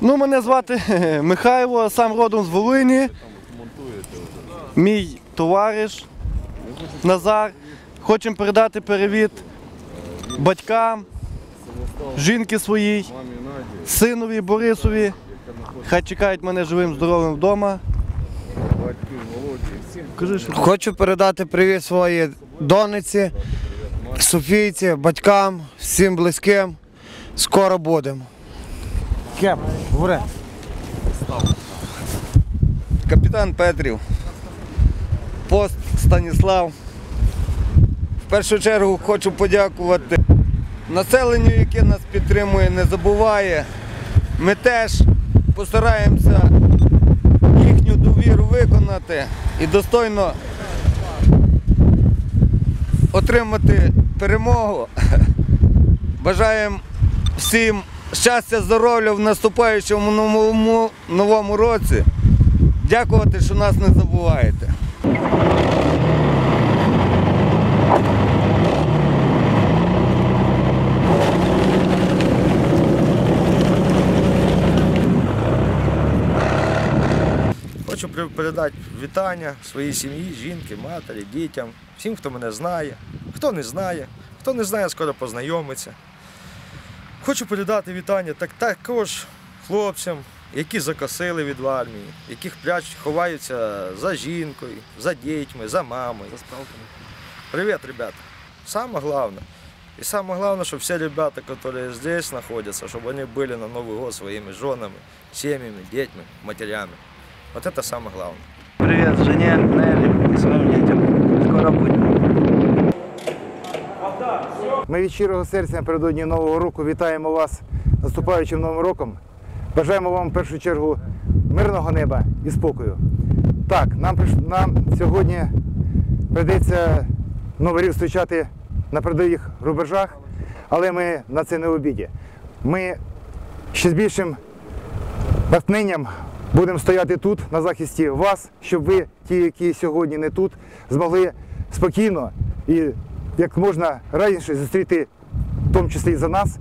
Ну, мене звати Михайло, сам родом з Волині. Мій товариш Назар. Хочемо передати привіт батькам, жінки своїй, синові Борисові. Хай чекають мене живим, здоровим вдома. Хочу передати привіт своїй дониці, Софійці, батькам, всім близьким. Скоро будемо. Кеп, говори. Капітан Петрів, пост Станіслав. В першу чергу хочу подякувати населенню, яке нас підтримує, не забуває. Ми теж постараємося їхню довіру виконати і достойно отримати перемогу. Бажаємо всім щастя, здоров'я в наступаючому новому, новому році. Дякувати, що нас не забуваєте. Хочу передати вітання своїй сім'ї, жінки, матері, дітям, всім, хто мене знає, хто не знає, хто не знає, скоро познайомиться. Хочу передати вітання так, також хлопцям, які закосили від армії, яких прячуть, ховаються за жінкою, за дітьми, за мамою. За справками. Привіт, ребята. Саме головне. И самое главное, чтобы все ребята, которые здесь находятся, чтобы они были на Новый год своими женами, семьями, детьми, матерями. Вот это самое главное. Привет жене, Нелли и своим детям. Скоро будем. Ми від щирого серця напередодні Нового року вітаємо вас наступаючим Новим роком. Бажаємо вам в першу чергу мирного неба і спокою. Так, нам, нам сьогодні прийдеться Новий рік зустрічати на передових рубежах, але ми на це не обіді. Ми ще з більшим натхненням будемо стояти тут на захисті вас, щоб ви, ті, які сьогодні не тут, змогли спокійно і як можна радіше зустріти, в тому числі і за нас,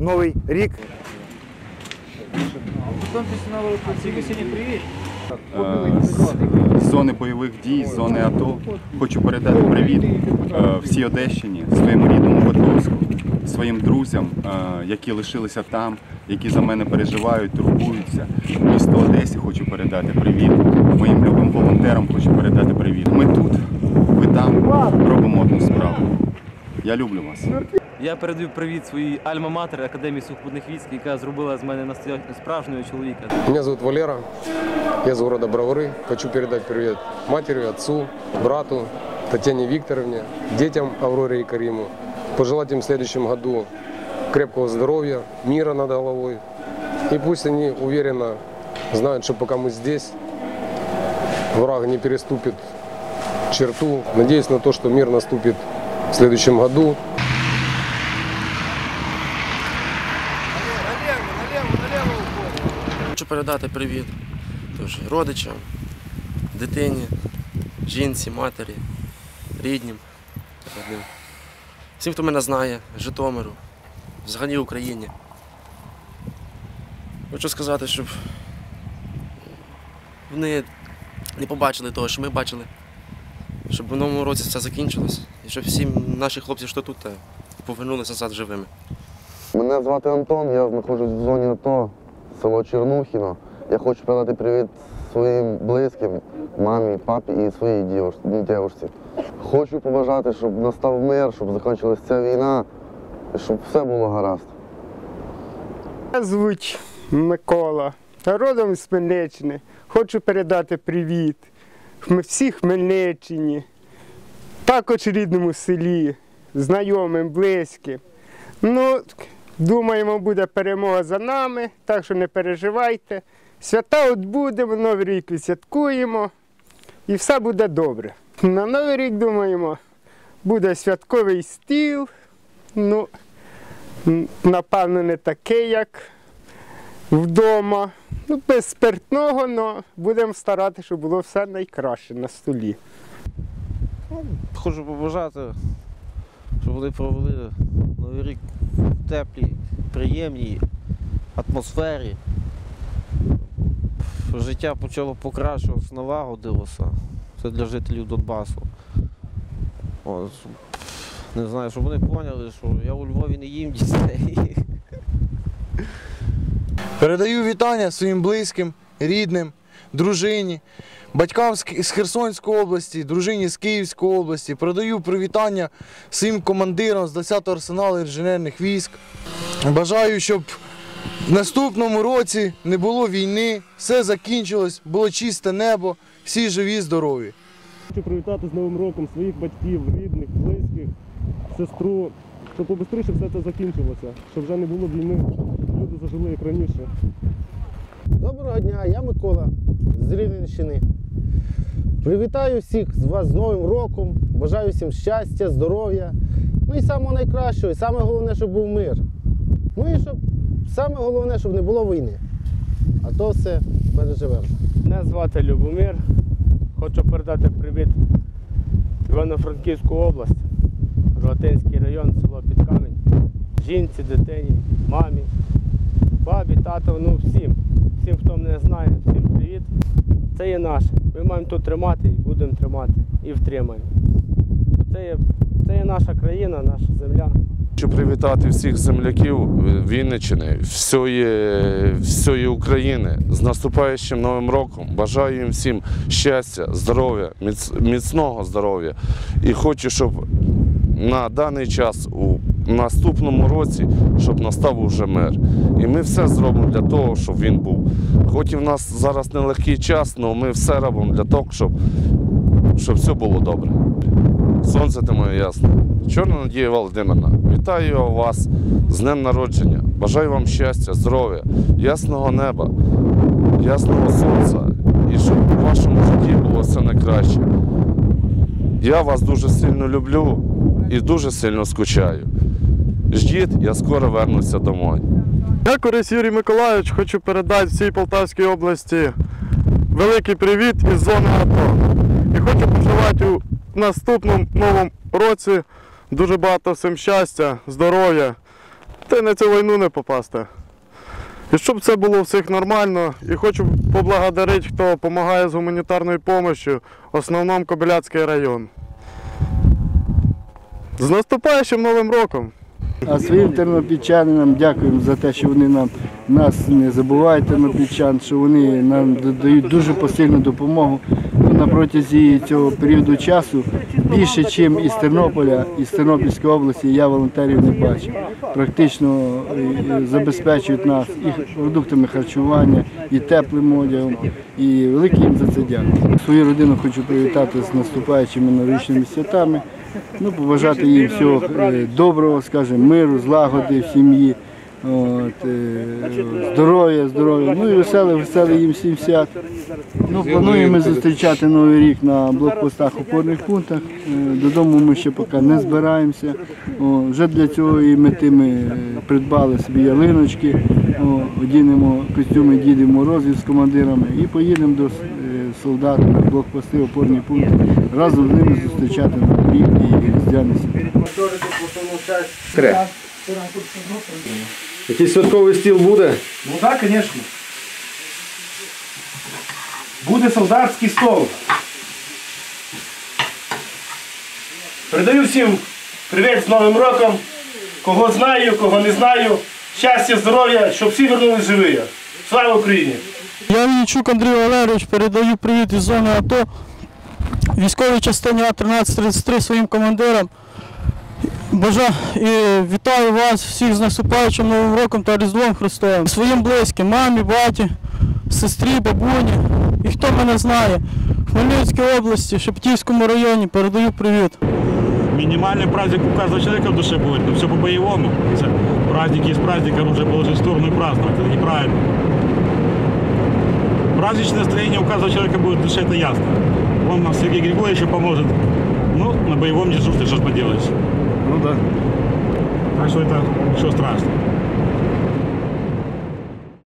новий рік. з зони бойових дій, з зони АТО. Хочу передати привіт е, всій Одещині, своєму рідному Котовську, своїм друзям, е, які лишилися там, які за мене переживають, турбуються. Місто Одесі хочу передати привіт. Моїм любим волонтерам хочу передати привіт. Ми тут, робимо одну справу. Я люблю вас. Я передаю привіт своїй альма-матері Академії сухопутних військ, яка зробила з мене настоя- справжнього чоловіка. Меня зовут Валера, я из города Бровары. Хочу передать привет матери, отцу, брату, Татьяне Викторовне, детям Авроре и Кариму. Пожелать им в следующем году крепкого здоровья, мира над головой. И пусть они уверенно знают, что пока мы здесь, враг не переступит черту. Надеюсь на то, что мир наступит в следующем году. Хочу передати привіт тож, родичам, дитині, жінці, матері, ріднім. Всім, хто мене знає, Житомиру, взагалі Україні. Хочу сказати, щоб вони не побачили того, що ми бачили, щоб в новому році все закінчилось, і щоб всі наші хлопці, що тут, е, повернулися назад живими. Мене звати Антон, я знаходжусь в зоні АТО, село Чернухіно. Я хочу передати привіт своїм близьким, мамі, папі і своїй дівуш- дівушці. Хочу побажати, щоб настав мир, щоб закінчилася ця війна, і щоб все було гаразд. Звуть Микола, родом з Хмельниччини. Хочу передати привіт всій Хмельниччині, також рідному селі, знайомим, близьким. Ну, думаємо, буде перемога за нами, так що не переживайте. Свята от будемо, Новий рік відсвяткуємо і все буде добре. На Новий рік, думаємо, буде святковий стіл. Ну, напевно, не такий, як вдома. Ну, без спиртного, але будемо старатися, щоб було все найкраще на столі. Хочу побажати, щоб вони провели новий рік в теплій, приємній атмосфері, життя почало покращуватися, налагодилося. Це для жителів Донбасу. От, не знаю, щоб вони поняли, що я у Львові не їм дітей. Передаю вітання своїм близьким, рідним, дружині, батькам з Херсонської області, дружині з Київської області. Передаю привітання своїм командирам з 10-го арсеналу інженерних військ. Бажаю, щоб в наступному році не було війни, все закінчилось, було чисте небо, всі живі, здорові. Хочу привітати з Новим роком своїх батьків, рідних, близьких, сестру, щоб побистріше все це закінчилося, щоб вже не було війни, люди зажили як раніше. Доброго дня, я Микола з Рівненщини. Привітаю всіх з вас з Новим роком. Бажаю всім щастя, здоров'я. Ну і самого найкращого, і саме головне, щоб був мир. Ну і щоб саме головне, щоб не було війни. А то все переживемо. Мене звати Любомир. Хочу передати привіт Івано-Франківську область, Рогатинський район, село Підкамень, жінці, дитині, мамі, бабі, тату, ну всім. Всім, хто мене знає, всім привіт. Це є наше. Ми маємо тут тримати і будемо тримати. І втримаємо. Це є, це є наша країна, наша земля. Хочу привітати всіх земляків Вінниччини, всієї, всієї України з наступаючим новим роком. Бажаю їм всім щастя, здоров'я, міцного здоров'я. І хочу, щоб на даний час у наступному році, щоб настав уже мир. І ми все зробимо для того, щоб він був. Хоч і в нас зараз нелегкий час, але ми все робимо для того, щоб, щоб все було добре. Сонце ти моє ясне. Чорна Надія Володимирівна, вітаю вас з днем народження. Бажаю вам щастя, здоров'я, ясного неба, ясного сонця і щоб у вашому житті було все найкраще. Я вас дуже сильно люблю і дуже сильно скучаю. Ждіть, я скоро вернуся домой. Я Корис Юрій Миколайович хочу передати всій Полтавській області великий привіт із зони АТО. І хочу пожелати у наступному новому році дуже багато всім щастя, здоров'я та й на цю війну не попасти. І щоб це було всіх нормально. І хочу поблагодарити, хто допомагає з гуманітарною допомогою, в основному Кобиляцький район. З наступаючим Новим роком! А своїм тернопільчанам дякуємо за те, що вони нам нас не забувають тернопільчан, що вони нам дають дуже посильну допомогу. Ну, на протязі цього періоду часу більше, ніж із Тернополя, із Тернопільської області, я волонтерів не бачив. Практично е, забезпечують нас і продуктами харчування, і теплим одягом. І велике їм за це дякую. Свою родину хочу привітати з наступаючими новорічними святами. Ну, побажати їм всього е, доброго, скажімо, миру, злагоди в сім'ї, от, е, здоров'я, здоров'я, ну і веселих, веселих їм всім свят. Ну, плануємо зустрічати Новий рік на блокпостах опорних пунктах. Е, Додому ми ще поки не збираємося. О, вже для цього і мети ми е, придбали собі ялиночки, о, одінемо костюми Діди Морозів з командирами і поїдемо до солдат на блокпости, опорні пункти. Разом з ними зустрічати Новий рік і Різдвяний свят. Три. Якийсь святковий стіл буде? Ну так, звісно. Буде солдатський стол. Передаю всім привіт з Новим роком. Кого знаю, кого не знаю. Щастя, здоров'я, щоб всі вернулись живі. Слава Україні! Я Вінничук Андрій Валерійович передаю привіт із зони АТО військовій частині А1333 своїм командирам. Бажа... І вітаю вас всіх з наступаючим Новим роком та Різдвом Христовим. Своїм близьким, мамі, баті, сестрі, бабуні. І хто мене знає, в Хмельницькій області, Шептівському районі передаю привіт. Минимальный праздник у каждого человека в душе будет, но все по-боевому. Это Праздник есть праздник, а нужно положить в сторону и праздновать. Это неправильно. Праздничное настроение у каждого человека будет в душе, это ясно. Он нам Сергей Григорьевич еще поможет. Ну, на боевом дежурстве что ж поделаешь. Ну да. Так что это ничего страшного.